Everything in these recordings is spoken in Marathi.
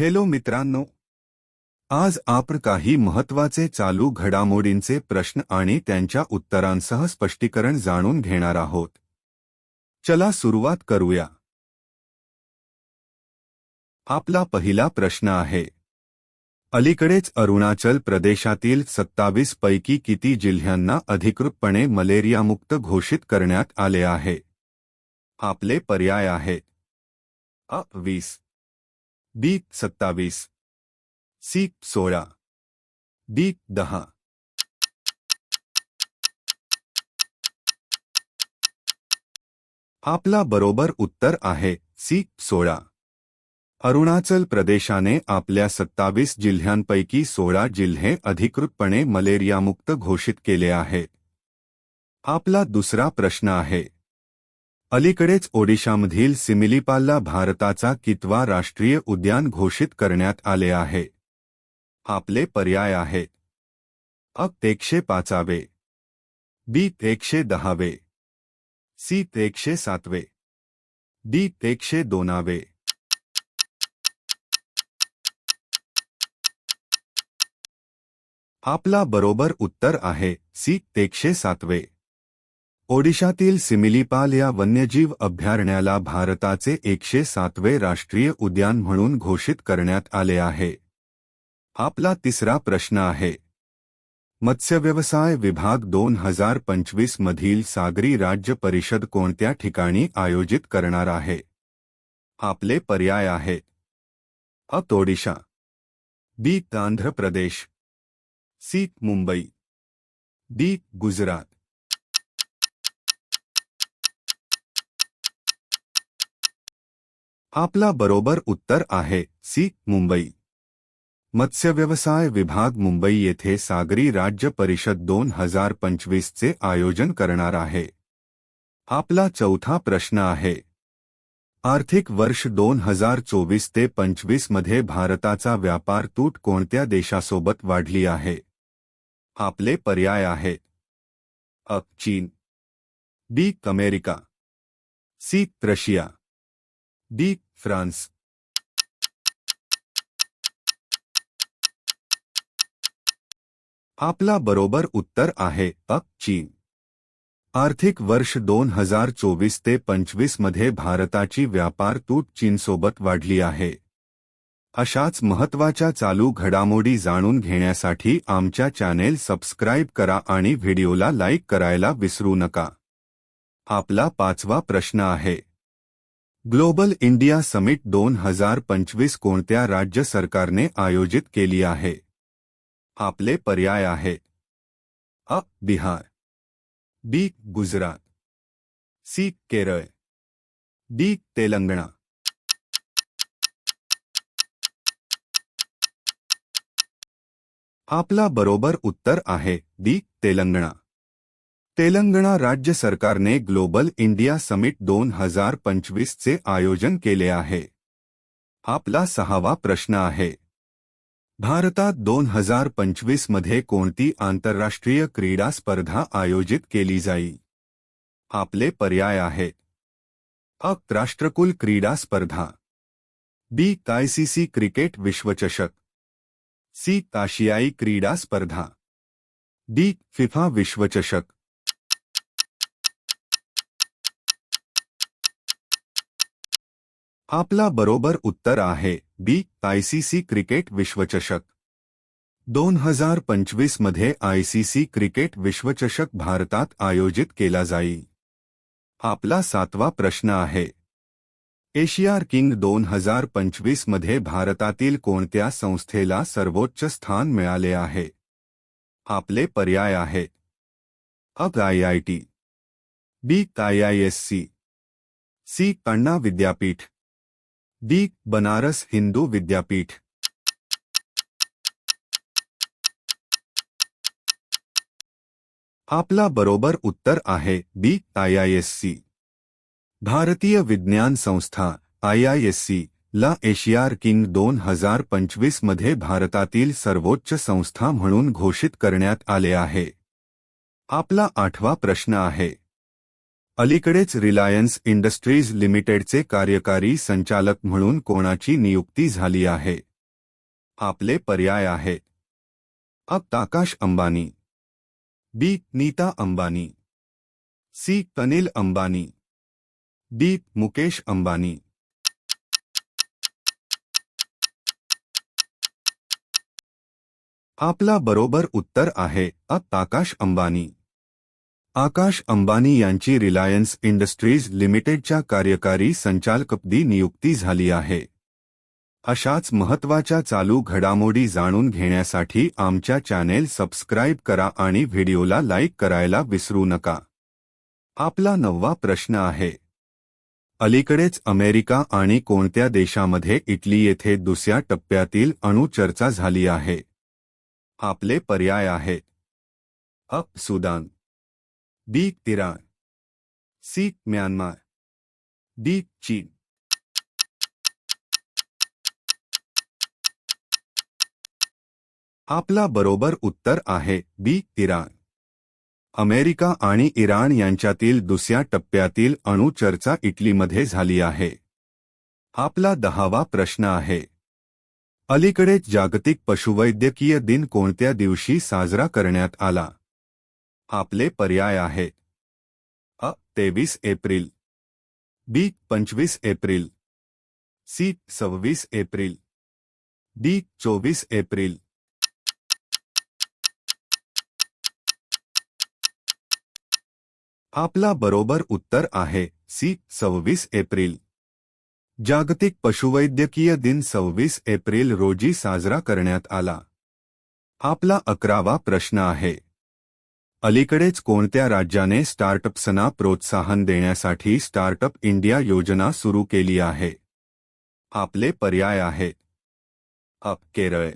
हॅलो मित्रांनो. आज आपण काही महत्त्वाचे चालू घडामोडींचे प्रश्न आणि त्यांच्या उत्तरांसह स्पष्टीकरण जाणून घेणार आहोत. चला सुरुवात करूया. आपला पहिला प्रश्न आहे. अलीकडेच अरुणाचल प्रदेशातील सत्तावीस पैकी किती जिल्ह्यांना अधिकृतपणे मलेरियामुक्त घोषित करण्यात आले आहे? आपले पर्याय आहेत अ वीस. बी सत्तावीस. सी सोळा. डी दहा. आपला बरोबर उत्तर आहे सी सोळा. अरुणाचल प्रदेशाने आपल्या सत्तावीस जिल्ह्यांपैकी सोळा जिल्हे अधिकृतपणे मलेरियामुक्त घोषित केले आहे. आपला दुसरा प्रश्न आहे. अलीकडेच ओडिशामधील सिमिलीपालला भारताचा कितवा राष्ट्रीय उद्यान घोषित करण्यात आले आहे. आपले पर्याय आहेत अ एकशे पाचावे. बी एकशे दहावे. सी एकशे सातवे. डी एकशे दोनावे. आपला बरोबर उत्तर आहे सी एकशे सातवे. ओडिशातील सिमिलीपाल या वन्यजीव अभयारण्याला भारताचे एकशे सातवे राष्ट्रीय उद्यान म्हणून घोषित करण्यात आले आहे. आपला तिसरा प्रश्न आहे. मत्स्यव्यवसाय विभाग दोन हजार पंचवीस मधील सागरी राज्य परिषद कोणत्या ठिकाणी आयोजित करणार आहे? आपले पर्याय आहे. अ. Odisha B. Andhra Pradesh. C. Mumbai. D. Gujarat. आपला बरोबर उत्तर आहे सी मुंबई. मत्स्यव्यवसाय विभाग मुंबई येथे सागरी राज्य परिषद दोन हजार पंचवीसचे आयोजन करणार आहे. आपला चौथा प्रश्न आहे. आर्थिक वर्ष दोन हजार चोवीस ते पंचवीसमध्ये भारताचा व्यापार तूट कोणत्या देशासोबत वाढली आहे? आपले पर्याय आहे. अ चीन. D America. C Russia. D France आपला बरोबर उत्तर आहे अ चीन. आर्थिक वर्ष दोन हजार चोवीस ते पंचवीसमध्ये भारताची व्यापार तूट चीनसोबत वाढली आहे. अशाच महत्त्वाच्या चालू घडामोडी जाणून घेण्यासाठी आमच्या चॅनेल सबस्क्राईब करा आणि व्हिडिओला लाईक करायला विसरू नका. आपला पाचवा प्रश्न आहे. ग्लोबल इंडिया समिट दोन हज़ार पंचवीस कोणत्या राज्य सरकारने आयोजित केली आहे? आपले पर्याय आहेत अ, Bihar. B, Gujarat. C, Kerala. D, Telangana. आपला बरोबर उत्तर आहे. डी तेलंगणा. तेलंगणा राज्य सरकारने ग्लोबल इंडिया समिट दोन हज़ार पंचवीसचे आयोजन आहे। आपला सहावा प्रश्न आहे। भारतात दोन हज़ार मध्ये कोणती आंतरराष्ट्रीय क्रीडा स्पर्धा आयोजित केली जाईल आपले पर्याय आहेत अ. राष्ट्रकुल क्रीडा स्पर्धा. बी. आयसीसी क्रिकेट विश्वचषक. सी. आशियाई क्रीडा स्पर्धा. डी. फिफा विश्वचषक. आपला बरोबर उत्तर आहे बी आयसीसी क्रिकेट विश्वचषक. दोन हज़ार पंचवीस मध्ये आयसीसी क्रिकेट विश्वचषक भारतात आयोजित केला जाईल आपला सातवा प्रश्न आहे. एशियार किंग दोन हज़ार पंचवीस मध्ये भारतातील कोणत्या संस्थेला सर्वोच्च स्थान मिळाले आहे? आपले पर्याय आहेत अ, I I T. B, I I S C. C Anna विद्यापीठ. डी बनारस हिंदू विद्यापीठ। आपला बरोबर उत्तर आहे B, I I S C. भारतीय विज्ञान संस्था, आय आय एस सी, ला एशियार किंग दोन हज़ार पंचवीस मध्ये भारतातील सर्वोच्च संस्था म्हणून घोषित करण्यात आले आहे. आपला आठवा प्रश्न आहे अलीकडेच रिलायन्स इंडस्ट्रीज लिमिटेडचे कार्यकारी संचालक म्हणून कोणाची नियुक्ती झाली आहे? आपले पर्याय आहे. अ. Akash Ambani. B. Nita Ambani. C. Anil Ambani. D. Mukesh Ambani. आपला बरोबर उत्तर आहे अ. आकाश अंबानी. आकाश अंबानी यांची रिलायन्स इंडस्ट्रीज लिमिटेडच्या कार्यकारी संचालकपदी नियुक्ती झाली आहे. अशाच महत्त्वाच्या चालू घडामोडी जाणून घेण्यासाठी आमच्या चॅनेल सबस्क्राईब करा आणि व्हिडिओला लाईक करायला विसरू नका. आपला नववा प्रश्न आहे. अलीकडेच अमेरिका आणि कोणत्या देशामध्ये इटली येथे दुसऱ्या टप्प्यातील अणुचर्चा झाली आहे. आपले पर्याय आहेत up Sudan. B Iran C Myanmar D चीन आपला बरोबर उत्तर आहे बी इराण अमेरिका आणि इराण यांच्यातील दुसऱ्या टप्प्यातील अणुचर्चा इटलीमध्ये झाली आहे आपला दहावा प्रश्न आहे अलीकडेच जागतिक पशुवैद्यकीय दिन कोणत्या दिवशी साजरा करण्यात आला आपले पर्याय आहे. अ तेवीस एप्रिल. बी पंचवीस एप्रिल. सी सव्वीस एप्रिल. डी चोवीस एप्रिल. आपला बरोबर उत्तर आहे सी सव्वीस एप्रिल. जागतिक पशुवैद्यकीय दिन सव्वीस एप्रिल रोजी साजरा करण्यात आला. आपला अकरावा प्रश्न आहे. अलीकडेच कोणत्या राज्याने स्टार्टअप्सना प्रोत्साहन देण्यासाठी स्टार्टअप इंडिया योजना सुरू केली आहे? आपले पर्याय आहेत अ. Kerala.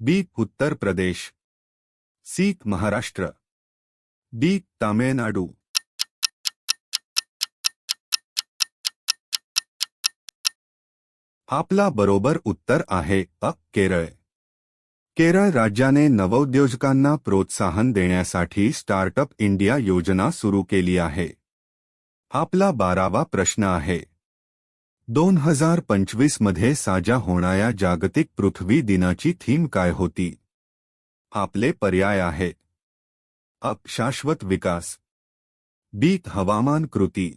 B. Uttar Pradesh. C. Maharashtra. D. Tamil Nadu. आपला बरोबर उत्तर आहे अ. केरळ. केरळ राज्याने नवोद्योजकांना प्रोत्साहन देण्यासाठी स्टार्टअप इंडिया योजना सुरू केली आहे. आपला बारावा प्रश्न आहे. दोन हज़ार पंचवीस मध्ये साजा होणाऱ्या जागतिक पृथ्वी दिनाची थीम काय होती? आपले पर्याय शाश्वत विकास. बी. हवामान कृती.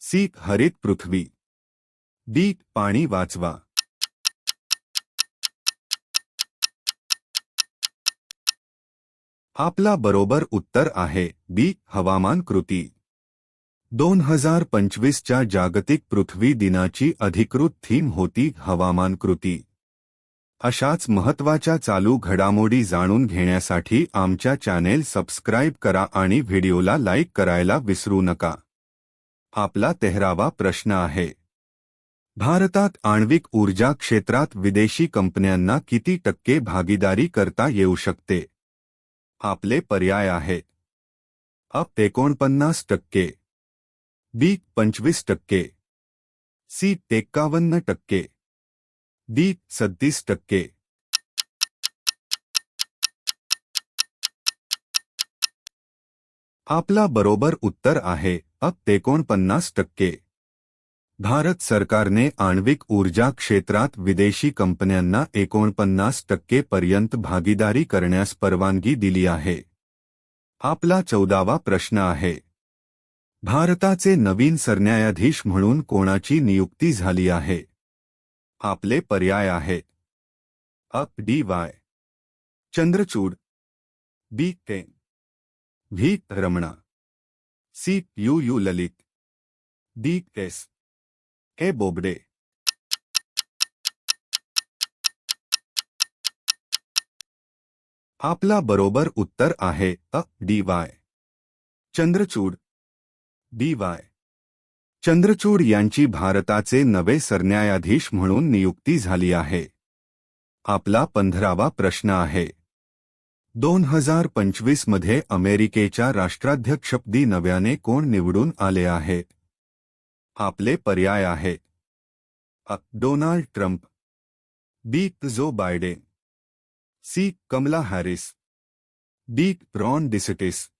सी. हरित पृथ्वी. डी. पाणी वाचवा. आपला बरोबर उत्तर आहे बी हवामान कृती. दोन हजार पंचवीसच्या जागतिक पृथ्वी दिनाची अधिकृत थीम होती हवामान कृती. अशाच महत्त्वाच्या चालू घडामोडी जाणून घेण्यासाठी आमच्या चॅनेल सबस्क्राईब करा आणि व्हिडिओला लाईक करायला विसरू नका. आपला तेहरावा प्रश्न आहे. भारतात आण्विक ऊर्जा क्षेत्रात विदेशी कंपन्यांना किती टक्के भागीदारी करता येऊ शकते? आपले पर्याय आहेत अप एकोणपन्नास टक्के. बी पंचवीस टक्के. सी एक्कावन्न टक्के. डी सत्तीस टक्के. आपला बरोबर उत्तर आहे. अप एकोणपन्नास टक्के. भारत सरकारने आण्विक ऊर्जा क्षेत्रात विदेशी कंपन्यांना एकोणपन्नास टक्के पर्यंत भागीदारी करण्यास परवानगी दिली आहे. आपला चौदावा प्रश्न आहे. भारताचे नवीन सरन्यायाधीश म्हणून कोणाची नियुक्ती झाली आहे? आपले पर्याय आहेत up D Y. Chandrachud. B K. V Ramana. C U U Lalit. D S. A Bobde आपला बरोबर उत्तर आहे अ D Y Chandrachud. D Y Chandrachud यांची भारताचे नवे सरन्यायाधीश म्हणून नियुक्ती झाली आहे. आपला पंधरावा प्रश्न आहे. दोन हजार पंचवीसमध्ये अमेरिकेच्या राष्ट्राध्यक्षपदी नव्याने कोण निवडून आले आहेत आपले पर्याय आहे. अ Donald Trump. B Joe Biden. C Kamala Harris. D Ron DeSantis.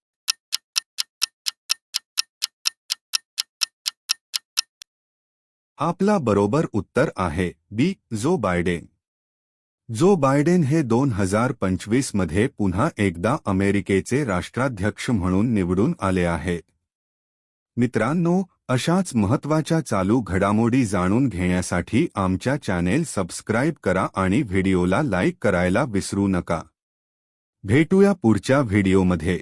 आपला बरोबर उत्तर आहे बी जो बायडेन जो बायडेन हे दोन हजार पंचवीसमध्ये पुन्हा एकदा अमेरिकेचे राष्ट्राध्यक्ष म्हणून निवडून आले आहेत मित्रांनो अशाच महत्त्वाच्या चालू घडामोडी जाणून घेण्यासाठी आमच्या चॅनेल सबस्क्राईब करा आणि व्हिडिओला लाईक करायला विसरू नका. भेटूया पुढच्या व्हिडिओमध्ये.